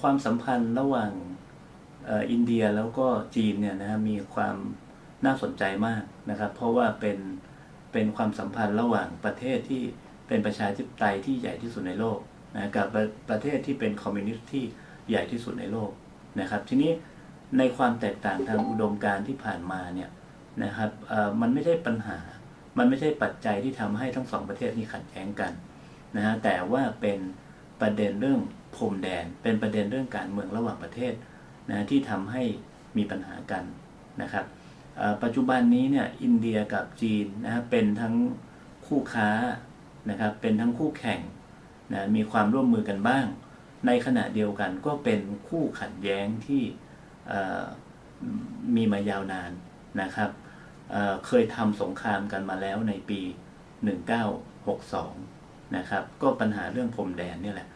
ความสัมพันธ์ระหว่างอินเดียแล้วก็จีนเนี่ยนะฮะมีความน่าสนใจมากนะครับ เพราะว่าเป็นเป็นความสัมพันธ์ระหว่างประเทศที่เป็นประชาธิปไตยที่ใหญ่ที่สุดในโลกนะกับประประเทศที่เป็นคอมมิวนิสต์ที่ใหญ่ที่สุดในโลกนะครับ ทีนี้ในความแตกต่างทางอุดมการณ์ที่ผ่านมาเนี่ยนะครับมันไม่ใช่ปัญหา มันไม่ใช่ปัจจัยที่ทำให้ทั้งสองประเทศนี้ขัดแย้งกันนะฮะแต่ว่าเป็นประเด็นเรื่อง พรมแดน เป็นประเด็นเรื่องการเมืองระหว่างประเทศนะที่ทำให้มีปัญหากันนะครับปัจจุบันนี้เนี่ยอินเดียกับจีนนะฮะเป็นทั้งคู่ค้านะครับเป็นทั้งคู่แข่งนะมีความร่วมมือกันบ้าง ในขณะเดียวกันก็เป็นคู่ขัดแย้งที่มีมายาวนานนะครับเเคยทำสงครามกันมาแล้วในปี 1962 นะครับ ก็ปัญหาเรื่องพรมแดนนี่แหละ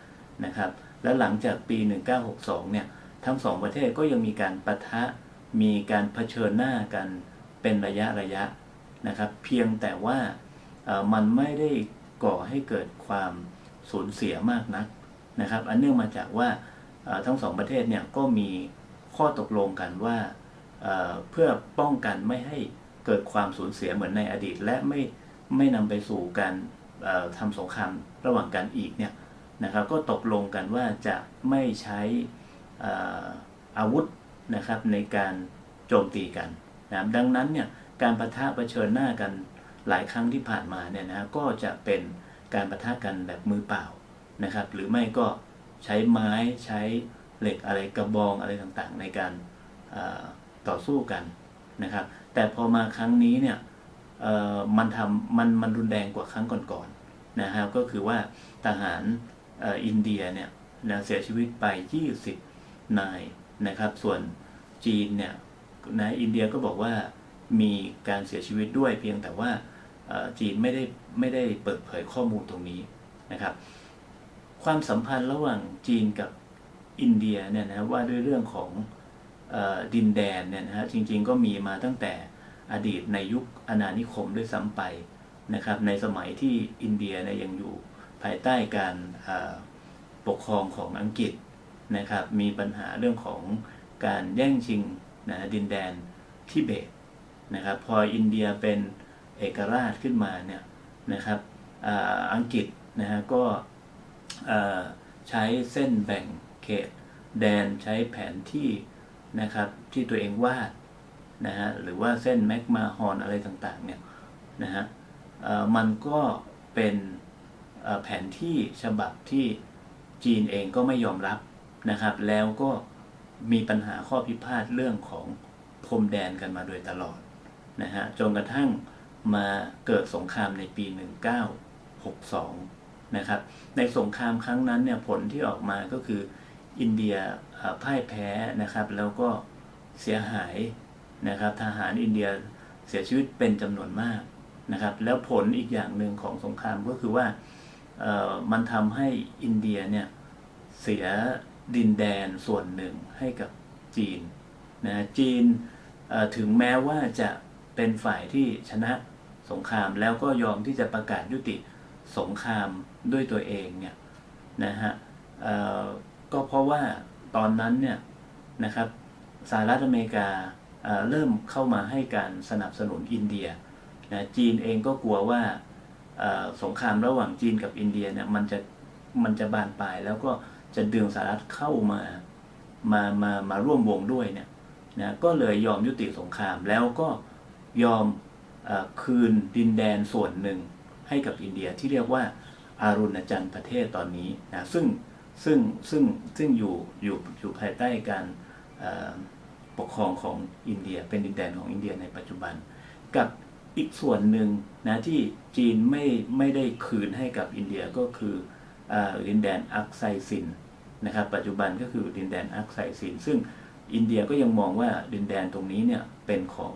นะครับ แล้วหลังจากปี 1962 เนี่ย ทั้งสองประเทศก็ยังมีการปะทะ มีการเผชิญหน้ากันเป็นระยะระยะนะครับ เพียงแต่ว่ามันไม่ได้ก่อให้เกิดความสูญเสียมากนักนะครับ อันเนื่องมาจากว่าทั้งสองประเทศเนี่ยก็มีข้อตกลงกันว่าเพื่อป้องกันไม่ให้เกิดความสูญเสียเหมือนในอดีต และไม่ไม่นำไปสู่การทำสงครามระหว่างกันอีกเนี่ย นะครับก็ตกลงกันว่าจะไม่ใช้เอ่อาวุธนะครับในการโจมตีกันนะครับดังนั้นเนี่ยการประทะะเผชิญหน้ากันหลายครั้งที่ผ่านมาเนี่ยนะก็จะเป็นการประทะกันแบบมือเปล่านะครับ หรือไม่ก็ใช้ไม้ใช้เหล็กอะไรกระบองอะไรต่างๆ ในการต่อสู้กันนะครับ แต่พอมาครั้งนี้เนี่ยเอ่อมันทำมันมันรุนแรงกว่าครั้งก่อนๆนนะครับก็คือว่าทหาร อินเดียเนี่ยนะเสียชีวิตไป 20 นายนะครับ ส่วนจีนเนี่ยนะอินเดียก็บอกว่ามีการเสียชีวิตด้วยเพียงแต่ว่าจีนไม่ได้ไม่ได้เปิดเผยข้อมูลตรงนี้นะครับ ความสัมพันธ์ระหว่างจีนกับอินเดียเนี่ยนะว่าด้วยเรื่องของดินแดนเนี่ยนะฮะจริงๆก็มีมาตั้งแต่อดีตในยุคอาณานิคมด้วยซ้ำไปนะครับในสมัยที่อินเดียเนี่ยยังอยู่ ภายใต้การปกครองของอังกฤษนะครับมีปัญหาเรื่องของการแย่งชิงนะดินแดนทิเบตนะครับพออินเดียเป็นเอกราชขึ้นมาเนี่ยนะครับอ,อังกฤษนะฮะก็ใช้เส้นแบ่งเขตแดนใช้แผนที่นะครับที่ตัวเองวาดนะฮะหรือว่าเส้นแมกมาฮอนอะไรต่างๆเนี่ยนะฮะมันก็เป็น แผนที่ฉบับที่จีนเองก็ไม่ยอมรับนะครับ แล้วก็มีปัญหาข้อพิพาทเรื่องของพรมแดนกันมาโดยตลอดนะฮะจนกระทั่งมาเกิดสงครามในปี 1962 นะครับ ในสงครามครั้งนั้นเนี่ยผลที่ออกมาก็คืออินเดียเอ่อพ่ายแพ้นะครับ แล้วก็เสียหายนะครับทหารอินเดียเสียชีวิตเป็นจำนวนมากนะครับ แล้วผลอีกอย่างหนึ่งของสงครามก็คือว่า มันทำให้อินเดียเนี่ยเสียดินแดนส่วนหนึ่งให้กับจีนนะจีนถึงแม้ว่าจะเป็นฝ่ายที่ชนะสงครามแล้วก็ยอมที่จะประกาศยุติสงครามด้วยตัวเองเนี่ยนะฮะก็เพราะว่าตอนนั้นเนี่ยนะครับสหรัฐอเมริกาเเริ่มเข้ามาให้การสนับสนุนอินเดียนะจีนเองก็กลัวว่า สงครามระหว่างจีนกับอินเดียเนี่ยมันจะมันจะบานปลายแล้วก็จะดึงสหรัฐเข้ามามามามาร่วมวงด้วยเนี่ยนะก็เลยยอมยุติสงครามแล้วก็ยอมอคืนดินแดนส่วนหนึ่งให้กับอินเดียที่เรียกว่าอารุณจันทร์ประเทศตอนนี้นะซึ่งซึ่งซึ่งซึ่งอยู่อยู่อยู่ภายใต้การปกครองของอินเดีย เป็นดินแดนของอินเดียในปัจจุบัน กับ อีกส่วนหนึ่งนะที่จีนไม่ไม่ได้คืนให้กับอินเดียก็คือออดินแดนอักไซซินนะครับปัจจุบันก็คือดินแดนอักไซซิน ซึ่งอินเดียก็ยังมองว่าดินแดนตรงนี้เนี่ยเป็นของ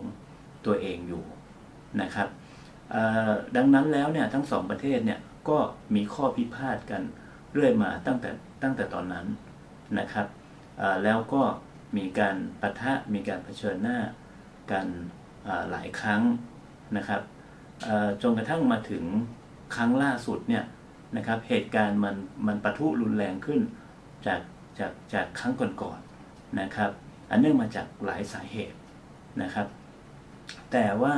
ตัวเองอยู่นะครับดังนั้นแล้วเนี่ยทั้งสองประเทศเนี่ยก็มีข้อพิพาทกันเรื่อยมาตั้งแต่ตั้งแต่ตอนนั้นนะครับแล้วก็มีการปะทะมีการเผชิญหน้ากันหลายครั้ง นะครับจนกระทั่งมาถึงครั้งล่าสุดเนี่ยนะครับเหตุการณ์มันมันปะทุรุนแรงขึ้นจากจากจากครั้งก่อนๆนะครับ อันเนื่องมาจากหลายสาเหตุนะครับ แต่ว่า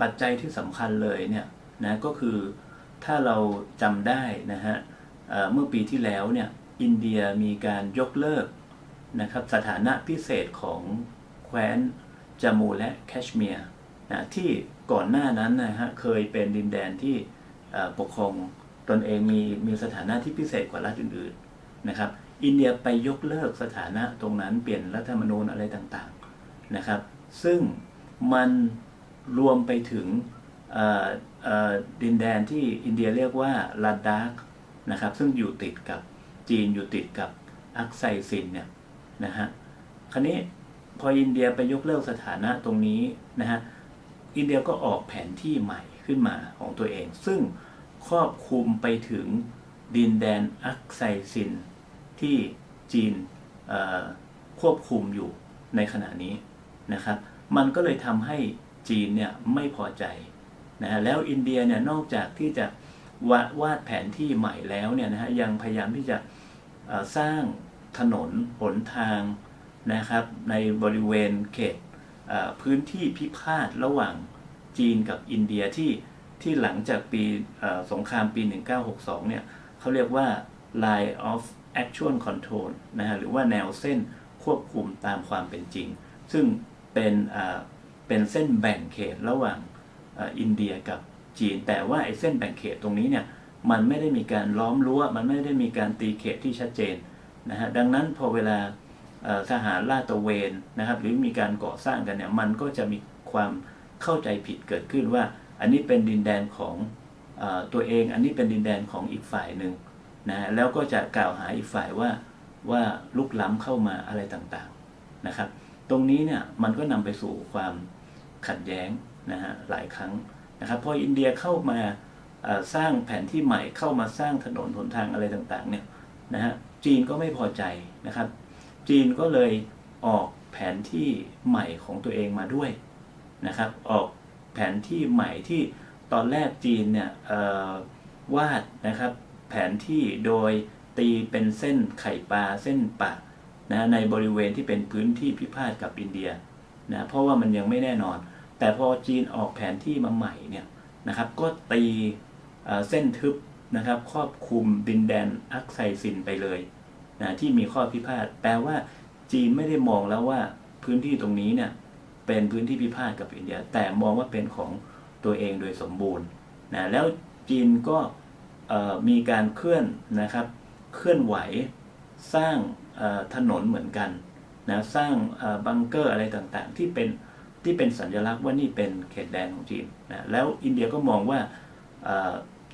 ปัจจัยที่สำคัญเลยเนี่ยนะก็คือถ้าเราจำได้นะฮะเอ่อเมื่อปีที่แล้วเนี่ยอินเดียมีการยกเลิกนะครับสถานะพิเศษของแคว้นจามูและแคชเมียร์นะที่ ก่อนหน้านั้นนะฮะเคยเป็นดินแดนที่ปกครองตนเองมีมีสถานะที่พิเศษกว่ารัฐอื่นๆนะครับ อินเดียไปยกเลิกสถานะตรงนั้นเปลี่ยนรัฐธรรมนูญอะไรต่างๆนะครับ ซึ่งมันรวมไปถึงดินแดนที่อินเดียเรียกว่าลาดาคนะครับซึ่งอยู่ติดกับจีนอยู่ติดกับอักไซซินเนี่ยนะฮะคราวนี้พออินเดียไปยกเลิกสถานะตรงนี้นะฮะ อินเดียก็ออกแผนที่ใหม่ขึ้นมาของตัวเอง ซึ่งครอบคลุมไปถึงดินแดนอักไซซิน ที่จีนควบคุมอยู่ในขณะนี้นะครับ มันก็เลยทำให้จีนเนี่ยไม่พอใจนะฮะแล้วอินเดียเนี่ยนอกจากที่จะวาดวาดแผนที่ใหม่แล้วเนี่ยนะฮะยังพยายามที่จะสร้างถนนหนทางนะครับในบริเวณเขต พื้นที่พิพาทระหว่างจีนกับอินเดียที่ที่หลังจากปีสงครามปี 1962 เนี่ยเขาเรียกว่า line of actual control นะฮะหรือว่าแนวเส้นควบคุมตามความเป็นจริง ซึ่งเป็นเป็นเส้นแบ่งเขตระหว่างอ,อินเดียกับจีน แต่ว่าไอ้เส้นแบ่งเขตตรงนี้เนี่ยมันไม่ได้มีการล้อมรั้ว มันไม่ได้มีการตีเขตที่ชัดเจนนะฮะดังนั้นพอเวลา ทหารลาดตระเวนนะครับ หรือมีการก่อสร้างกันเนี่ยมันก็จะมีความเข้าใจผิดเกิดขึ้นว่า อันนี้เป็นดินแดนของอตัวเอง อันนี้เป็นดินแดนของอีกฝ่ายหนึ่งนะแล้วก็จะกล่าวหาอีกฝ่ายว่าว่าลุกล้ำเข้ามาอะไรต่างๆนะครับ ตรงนี้เนี่ยมันก็นำไปสู่ความขัดแย้งนะฮะหลายครั้งนะครับพออินเดียเข้ามาสร้างแผนที่ใหม่เข้ามาสร้างถนนหนทางอะไรต่างๆเนี่ยนะฮะจีนก็ไม่พอใจนะครับ จีนก็เลยออกแผนที่ใหม่ของตัวเองมาด้วยนะครับ ออกแผนที่ใหม่ที่ตอนแรกจีนเนี่ยวาดนะครับแผนที่โดยตีเป็นเส้นไข่ปลาเส้นปะนะในบริเวณที่เป็นพื้นที่พิพาทกับอินเดียนะเพราะว่ามันยังไม่แน่นอน แต่พอจีนออกแผนที่มาใหม่เนี่ยนะครับ ก็ตีเอ่อเส้นทึบนะครับครอบคลุมดินแดนอักไซซินไปเลย นะที่มีข้อพิพาทแปลว่าจีนไม่ได้มองแล้วว่าพื้นที่ตรงนี้เนี่ยเป็นพื้นที่พิพาทกับอินเดีย แต่มองว่าเป็นของตัวเองโดยสมบูรณ์นะแล้วจีนก็มีการเคลื่อนนะครับ เคลื่อนไหวสร้างถนนเหมือนกันนะสร้างบังเกอร์อะไรต่างๆ ที่เป็นที่เป็นสัญลักษณ์ว่านี่เป็นเขตแดนของจีนนะแล้วอินเดียก็มองว่า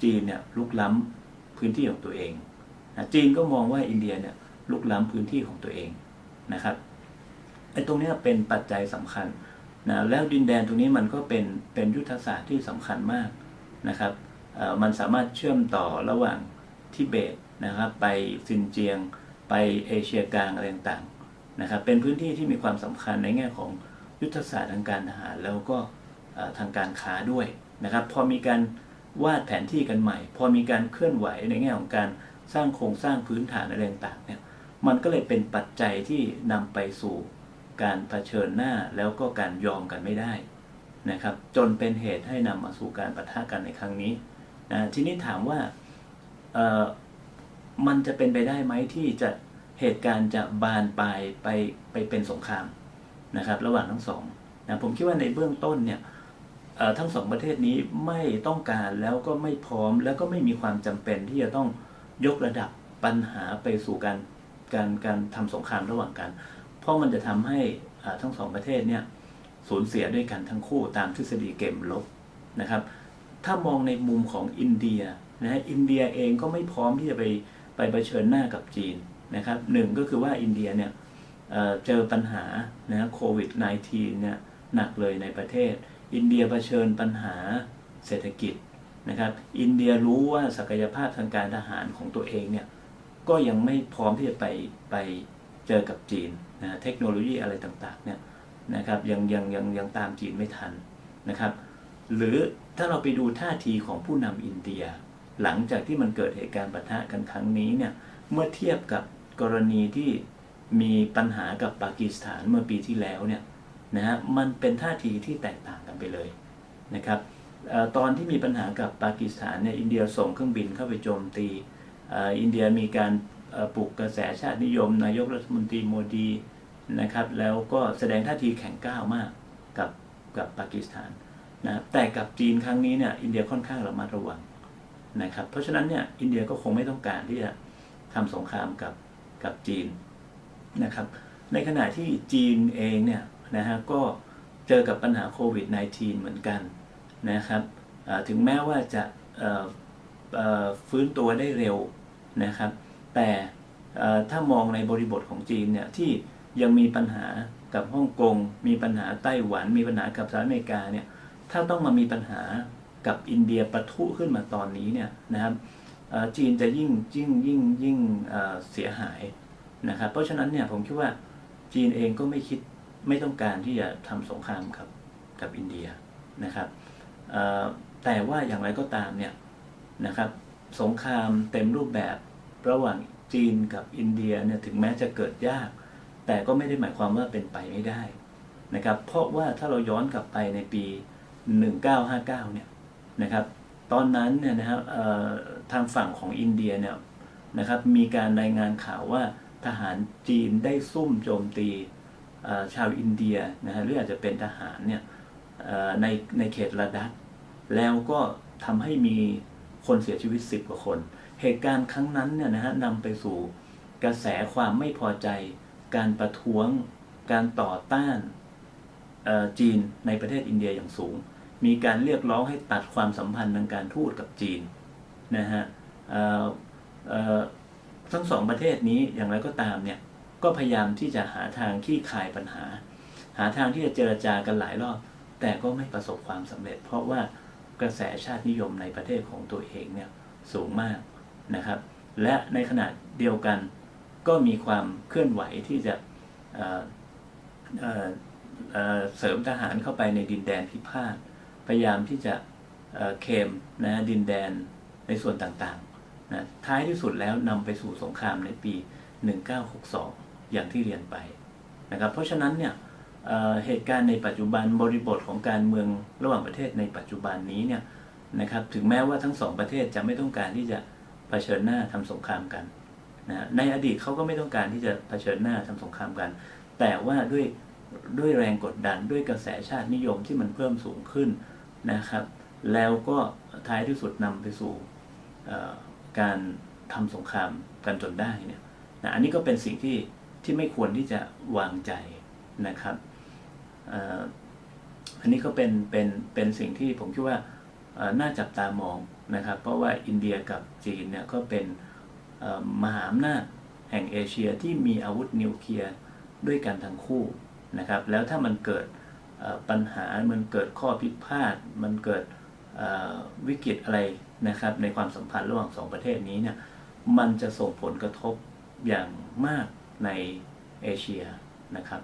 จีนเนี่ยลุกล้ำพื้นที่ของตัวเอง จีนก็มองว่าอินเดียเนี่ยลุกล้ำพื้นที่ของตัวเองนะครับไอ้ตรงนี้เป็นปัจจัยสำคัญนะแล้วดินแดนตรงนี้มันก็เป็นเป็นยุทธศาสตร์ที่สำคัญมากนะครับมันสามารถเชื่อมต่อระหว่างทิเบตนะครับไปซินเจียง ไปเอเชียกลางอะไรต่างๆนะครับเป็นพื้นที่ที่มีความสำคัญในแง่ของยุทธศาสตร์ทางการทหารแล้วก็ทางการค้าด้วยนะครับพอมีการวาดแผนที่กันใหม่ พอมีการเคลื่อนไหวในแง่ของการ สร้างโครงสร้างพื้นฐานอะไรต่างๆเนี่ยมันก็เลยเป็นปัจจัยที่นำไปสู่การเผชิญหน้าแล้วก็การยอมกันไม่ได้นะครับ จนเป็นเหตุให้นำมาสู่การปะทะกันในครั้งนี้นะทีนี้ถามว่าเออมันจะเป็นไปได้ไหมที่จะเหตุการณ์จะบานปลายไปไปเป็นสงครามนะครับ ระหว่างทั้งสองนะผมคิดว่าในเบื้องต้นเนี่ยทั้งสองประเทศนี้ไม่ต้องการแล้วก็ไม่พร้อมแล้วก็ไม่มีความจำเป็นที่จะต้อง ยกระดับปัญหาไปสู่การการการทำสงครามระหว่างกัน เพราะมันจะทำให้ทั้งสองประเทศเนี่ยสูญเสียด้วยกันทั้งคู่ตามทฤษฎีเกมลบนะครับ ถ้ามองในมุมของอินเดียนะฮะอินเดียเองก็ไม่พร้อมที่จะไปไปเผชิญหน้ากับจีนนะครับหนึ่งก็คือว่าอินเดียเนี่ยเเจอปัญหานะฮะโควิด -19 เนี่ยหนักเลยในประเทศ อินเดียเผชิญปัญหาเศรษฐกิจ นะครับ อินเดียรู้ว่าศักยภาพทางการทหารของตัวเองเนี่ยก็ยังไม่พร้อมที่จะไปไปเจอกับจีนนะเทคโนโลยีอะไรต่างๆเนี่ยนะครับยังยังยังยังตามจีนไม่ทันนะครับ หรือถ้าเราไปดูท่าทีของผู้นำอินเดีย หลังจากที่มันเกิดเหตุการณ์ปะทะกันครั้งนี้เนี่ยเมื่อเทียบกับกรณีที่มีปัญหากับปากีสถานเมื่อปีที่แล้วเนี่ยนะฮะมันเป็นท่าทีที่แตกต่างกันไปเลยนะครับ ตอนที่มีปัญหากับปากีสถานเนี่ยอินเดียส่งเครื่องบินเข้าไปโจมตีอินเดียมีการปลุกกระแสชาตินิยม นายกรัฐมนตรีโมดีนะครับ แล้วก็แสดงท่าทีแข็งก้าวมากกับกับปากีสถานนะแต่กับจีนครั้งนี้เนี่ยอินเดียค่อนข้างระมัดระวังนะครับ เพราะฉะนั้นเนี่ยอินเดียก็คงไม่ต้องการที่จะทำสงครามกับกับจีนนะครับ ในขณะที่จีนเองเนี่ยนะฮะก็เจอกับปัญหาโควิด -19 เหมือนกัน นะครับถึงแม้ว่าจะฟื้นตัวได้เร็วนะครับ แต่ถ้ามองในบริบทของจีนเนี่ยที่ยังมีปัญหากับฮ่องกง มีปัญหาไต้หวัน มีปัญหากับสหรัฐอเมริกาเนี่ยถ้าต้องมามีปัญหากับอินเดียปะทุขึ้นมาตอนนี้เนี่ยนะครับจีนจะยิ่งยิ่งยิ่งยิ่งเสียหายนะครับเพราะฉะนั้นเนี่ยผมคิดว่าจีนเองก็ไม่คิดไม่ต้องการที่จะทำสงครามกับกับอินเดียนะครับ แต่ว่าอย่างไรก็ตามเนี่ยนะครับสงครามเต็มรูปแบบระหว่างจีนกับอินเดียเนี่ยถึงแม้จะเกิดยาก แต่ก็ไม่ได้หมายความว่าเป็นไปไม่ได้นะครับเพราะว่าถ้าเราย้อนกลับไปในปี 1959เนี่ยนะครับตอนนั้นเนี่ยนะครับทางฝั่งของอินเดียเนี่ยนะครับมีการรายงานข่าวว่าทหารจีนได้ซุ่มโจมตีชาวอินเดียนะฮะหรืออาจจะเป็นทหารเนี่ย ในในเขตระดักแล้วก็ทำให้มีคนเสียชีวิต 10 กว่าคน เหตุการณ์ครั้งนั้นเนี่ยนะฮะนำไปสู่กระแสความไม่พอใจ การประท้วง การต่อต้านจีนในประเทศอินเดียอย่างสูง มีการเรียกร้องให้ตัดความสัมพันธ์ทางการทูตกับจีนนะฮะทั้งสองประเทศนี้อย่างไรก็ตามเนี่ยก็พยายามที่จะหาทางขี้คลายปัญหา หาทางที่จะเจรจากันหลายรอบ แต่ก็ไม่ประสบความสำเร็จ เพราะว่ากระแสชาตินิยมในประเทศของตัวเองเนี่ยสูงมากนะครับ และในขณะเดียวกันก็มีความเคลื่อนไหวที่จะเสริมทหารเข้าไปในดินแดนพิพาทพยายามที่จะเอ่อเคมนะดินแดนในส่วนต่างๆนะท้ายที่สุดแล้วนำไปสู่สงครามในปี 1962 อย่างที่เรียนไปนะครับเพราะฉะนั้นเนี่ย เหตุการณ์ในปัจจุบันบริบทของการเมืองระหว่างประเทศในปัจจุบันนี้เนี่ยนะครับถึงแม้ว่าทั้งสองประเทศจะไม่ต้องการที่จะเผชิญหน้าทำสงครามกันนะในอดีตเขาก็ไม่ต้องการที่จะเผชิญหน้าทำสงครามกัน แต่ว่าด้วยด้วยแรงกดดันด้วยกระแสชาตินิยมที่มันเพิ่มสูงขึ้นนะครับ แล้วก็ท้ายที่สุดนำไปสู่การทำสงครามกันจนได้เนี่ยนะอันนี้ก็เป็นสิ่งที่ที่ไม่ควรที่จะวางใจนะครับ อันนี้ก็เป็นเป็นเป็นสิ่งที่ผมคิดว่าน่าจับตามองนะครับ เพราะว่าอินเดียกับจีนเนี่ยก็เป็นมหาอำนาจแห่งเอเชียที่มีอาวุธนิวเคลียร์ด้วยกันทั้งคู่นะครับ แล้วถ้ามันเกิดปัญหา มันเกิดข้อพิพาท มันเกิดวิกฤตอะไรนะครับ ในความสัมพันธ์ระหว่างสองประเทศนี้เนี่ย มันจะส่งผลกระทบอย่างมากในเอเชียนะครับ